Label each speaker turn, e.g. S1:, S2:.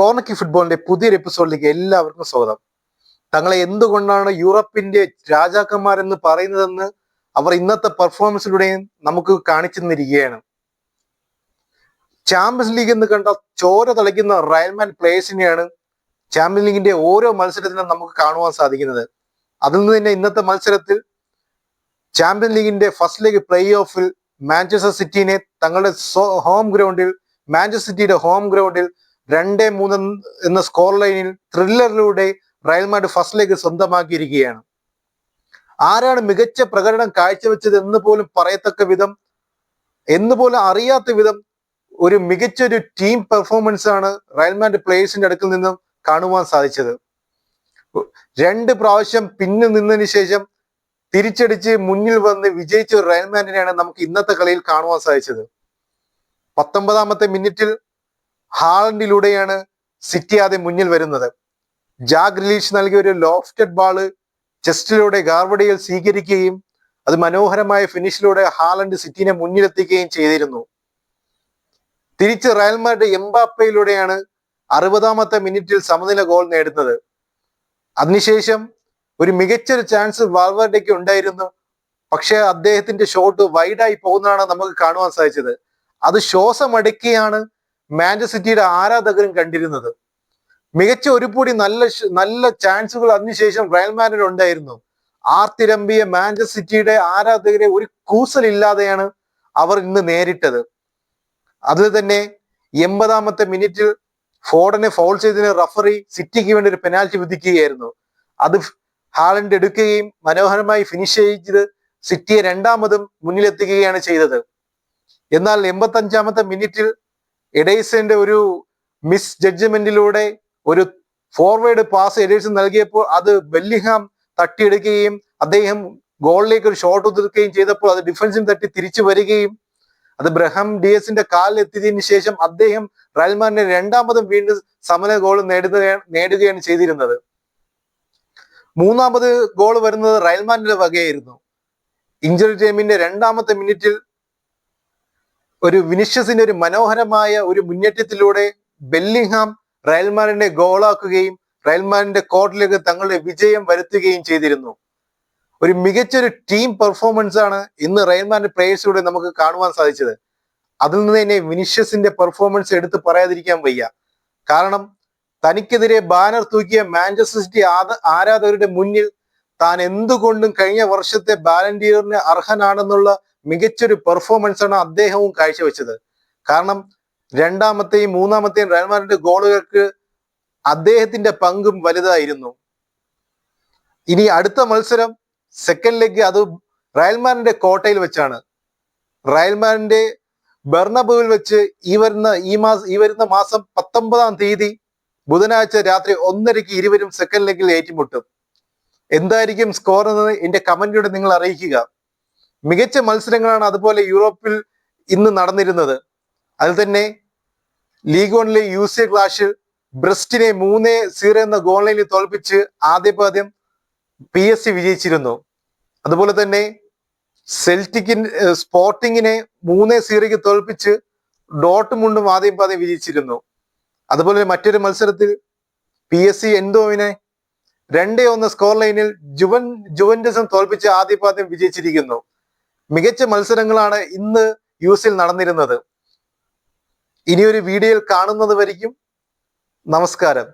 S1: കോർണക്കി ഫുട്ബോളിന്റെ പുതിയൊരു എപ്പിസോഡിലേക്ക് എല്ലാവർക്കും സ്വാഗതം. തങ്ങളെ എന്തുകൊണ്ടാണ് യൂറോപ്പിന്റെ രാജാക്കന്മാരെന്ന് പറയുന്നതെന്ന് അവർ ഇന്നത്തെ പെർഫോമൻസിലൂടെയും നമുക്ക് കാണിച്ചു തന്നിരിക്കുകയാണ്. ചാമ്പ്യൻസ് ലീഗ് എന്ന് കണ്ട ചോര തളിക്കുന്ന റയൽമാൻ പ്ലേയേഴ്സിനെയാണ് ചാമ്പ്യൻസ് ലീഗിന്റെ ഓരോ മത്സരത്തിനും നമുക്ക് കാണുവാൻ സാധിക്കുന്നത്. അതിൽ നിന്ന് തന്നെ ഇന്നത്തെ മത്സരത്തിൽ ചാമ്പ്യൻസ് ലീഗിന്റെ ഫസ്റ്റ് ലീഗ് പ്ലേ ഓഫിൽ മാഞ്ചസ്റ്റർ സിറ്റിനെ തങ്ങളുടെ ഹോം ഗ്രൗണ്ടിൽ മാഞ്ചസ്റ്റർ സിറ്റിയുടെ ഹോം ഗ്രൗണ്ടിൽ രണ്ട് മൂന്ന് എന്ന സ്കോർ ലൈനിൽ ത്രില്ലറിലൂടെ റയൽ മാഡ് ഫസ്റ്റ് ലെഗ് സ്വന്തമാക്കിയിരിക്കുകയാണ്. ആരാണ് മികച്ച പ്രകടനം കാഴ്ചവെച്ചത് എന്ന് പോലും പറയത്തക്ക വിധം എന്ന് പോലും അറിയാത്ത വിധം ഒരു മികച്ചൊരു ടീം പെർഫോമൻസ് ആണ് റയൽ മാഡ് പ്ലേയേഴ്സിന്റെ അടുക്കിൽ നിന്നും കാണുവാൻ സാധിച്ചത്. രണ്ട് പ്രാവശ്യം പിന്നിൽ നിന്നതിന് ശേഷം തിരിച്ചടിച്ച് മുന്നിൽ വന്ന് വിജയിച്ച ഒരു റയൽമാൻഡിനെയാണ് നമുക്ക് ഇന്നത്തെ കളിയിൽ കാണുവാൻ സാധിച്ചത്. പത്തൊമ്പതാമത്തെ മിനിറ്റിൽ ഹാളണ്ടിലൂടെയാണ് സിറ്റി ആദ്യം മുന്നിൽ വരുന്നത്. ജാഗ് റിലീഷ് നൽകിയ ഒരു ലോഫ്റ്റഡ് ബാൾ ചെസ്റ്റിലൂടെ ഗാർവഡിയിൽ സ്വീകരിക്കുകയും അത് മനോഹരമായ ഫിനിഷിലൂടെ ഹാലൻഡ് സിറ്റിനെ മുന്നിലെത്തിക്കുകയും ചെയ്തിരുന്നു. തിരിച്ച് റയൽമാരുടെ എംബാപ്പയിലൂടെയാണ് അറുപതാമത്തെ മിനിറ്റിൽ സമനില ഗോൾ നേടുന്നത്. അതിനുശേഷം ഒരു മികച്ചൊരു ചാൻസ് വാൾവർഡയ്ക്ക് ഉണ്ടായിരുന്നു. പക്ഷെ അദ്ദേഹത്തിന്റെ ഷോട്ട് വൈഡായി പോകുന്നതാണ് നമുക്ക് കാണുവാൻ സാധിച്ചത്. അത് ശ്വാസമടക്കിയാണ് മാഞ്ചസ്റ്റർ സിറ്റിയുടെ ആരാധകരും കണ്ടിരുന്നത്. മികച്ച ഒരു കൂടി നല്ല നല്ല ചാൻസുകൾ അതിനുശേഷം റയൽ മാഡ്രിഡ് ഉണ്ടായിരുന്നു. ആർത്തിരമ്പിയ മാഞ്ചസ്റ്റർ സിറ്റിയുടെ ആരാധകരെ ഒരു കൂസലില്ലാതെയാണ് അവർ ഇന്ന് നേരിട്ടത്. അതിൽ തന്നെ എൺപതാമത്തെ മിനിറ്റിൽ ഫോർഡനെ ഫൗൾ ചെയ്തതിന് റഫറി സിറ്റിക്ക് വേണ്ടി ഒരു പെനാൽറ്റി വിധിക്കുകയായിരുന്നു. അത് ഹാളൻഡ് എടുക്കുകയും മനോഹരമായി ഫിനിഷ് ചെയ്ത് സിറ്റിയെ രണ്ടാമതും മുന്നിലെത്തിക്കുകയാണ് ചെയ്തത്. എന്നാൽ എൺപത്തി അഞ്ചാമത്തെ മിനിറ്റിൽ എഡേഴ്സിന്റെ ഒരു മിസ് ജഡ്ജ്മെന്റിലൂടെ ഒരു ഫോർവേഡ് പാസ് എഡേഴ്സ് നൽകിയപ്പോൾ അത് ബെല്ലിഹാം തട്ടിയെടുക്കുകയും അദ്ദേഹം ഗോളിലേക്ക് ഒരു ഷോട്ട് ഉതിർക്കുകയും ചെയ്തപ്പോൾ അത് ഡിഫൻസിന് തട്ടി തിരിച്ചു വരികയും അത് ബ്രഹം ഡിയസിന്റെ കാലിൽ എത്തിയതിനു ശേഷം അദ്ദേഹം റയൽമാനെ രണ്ടാമതും വീണ്ടും സമന ഗോൾ നേടുകയാണ് ചെയ്തിരുന്നത്. മൂന്നാമത് ഗോൾ വരുന്നത് റയൽമാന്റെ വകയായിരുന്നു. ഇഞ്ചറി ടീമിന്റെ രണ്ടാമത്തെ മിനിറ്റിൽ ഒരു വിനിഷ്യസിന്റെ ഒരു മനോഹരമായ ഒരു മുന്നേറ്റത്തിലൂടെ ബെല്ലിംഗ്ഹാം റയൽമാനിനെ ഗോളാക്കുകയും റയൽമാനിന്റെ കോർട്ടിലേക്ക് തങ്ങളുടെ വിജയം വരുത്തുകയും ചെയ്തിരുന്നു. ഒരു മികച്ചൊരു ടീം പെർഫോമൻസ് ആണ് ഇന്ന് റയൽമാന്റെ പ്ലേയേഴ്സിലൂടെ നമുക്ക് കാണുവാൻ സാധിച്ചത്. അതിൽ നിന്ന് തന്നെ വിനിഷ്യസിന്റെ പെർഫോമൻസ് എടുത്ത് പറയാതിരിക്കാൻ വയ്യ. കാരണം തനിക്കെതിരെ ബാനർ തൂക്കിയ മാഞ്ചസ്റ്റർ സിറ്റി ആരാധകരുടെ മുന്നിൽ താൻ എന്തുകൊണ്ടും കഴിഞ്ഞ വർഷത്തെ ബാലൻഡിയറിന് അർഹനാണെന്നുള്ള മികച്ചൊരു പെർഫോമൻസ് ആണ് അദ്ദേഹവും കാഴ്ചവെച്ചത്. കാരണം രണ്ടാമത്തെയും മൂന്നാമത്തെയും റയൽമാരുടെ ഗോളുകൾക്ക് അദ്ദേഹത്തിന്റെ പങ്കും വലുതായിരുന്നു. ഇനി അടുത്ത മത്സരം സെക്കൻഡ് ലെഗ് അത് റയൽമാറിന്റെ കോട്ടയിൽ വെച്ചാണ്. റയൽമാറിന്റെ ബെർണബുവിൽ വെച്ച് ഈ വരുന്ന ഈ മാസം ഈ വരുന്ന മാസം പത്തൊമ്പതാം തീയതി ബുധനാഴ്ച രാത്രി ഒന്നരയ്ക്ക് ഇരുവരും സെക്കൻഡ് ലെഗിൽ ഏറ്റുമുട്ടും. എന്തായിരിക്കും സ്കോർ എന്ന് എന്റെ കമന്റിലൂടെ നിങ്ങൾ അറിയിക്കുക. മികച്ച മത്സരങ്ങളാണ് അതുപോലെ യൂറോപ്പിൽ ഇന്ന് നടന്നിരുന്നത്. അതിൽ തന്നെ ലീഗ് വണിലെ യു സി ക്ലാഷിൽ ബ്രസ്റ്റിനെ മൂന്ന് സീറോ എന്ന ഗോൾലൈനിൽ തോൽപ്പിച്ച് ആദ്യപാദ്യം പി എസ് സി വിജയിച്ചിരുന്നു. അതുപോലെ തന്നെ സെൽറ്റിക്കിൻ സ്പോർട്ടിങ്ങിനെ മൂന്ന് സീറോയ്ക്ക് തോൽപ്പിച്ച് ഡോട്ട് മുണ്ടും ആദ്യം പാദ്യം വിജയിച്ചിരുന്നു. അതുപോലെ മറ്റൊരു മത്സരത്തിൽ പി എസ് സി എൻഡോവിനെ രണ്ടേ ഒന്ന് സ്കോർ ലൈനിൽ ജുവൻ ജുവൻഡസും തോൽപ്പിച്ച് ആദ്യപാദ്യം വിജയിച്ചിരിക്കുന്നു. മികച്ച മത്സരങ്ങളാണ് ഇന്ന് യുഎസിൽ നടന്നിരുന്നത്. ഇനിയൊരു വീഡിയോയിൽ കാണുന്നത് വരിക്കും നമസ്കാരം.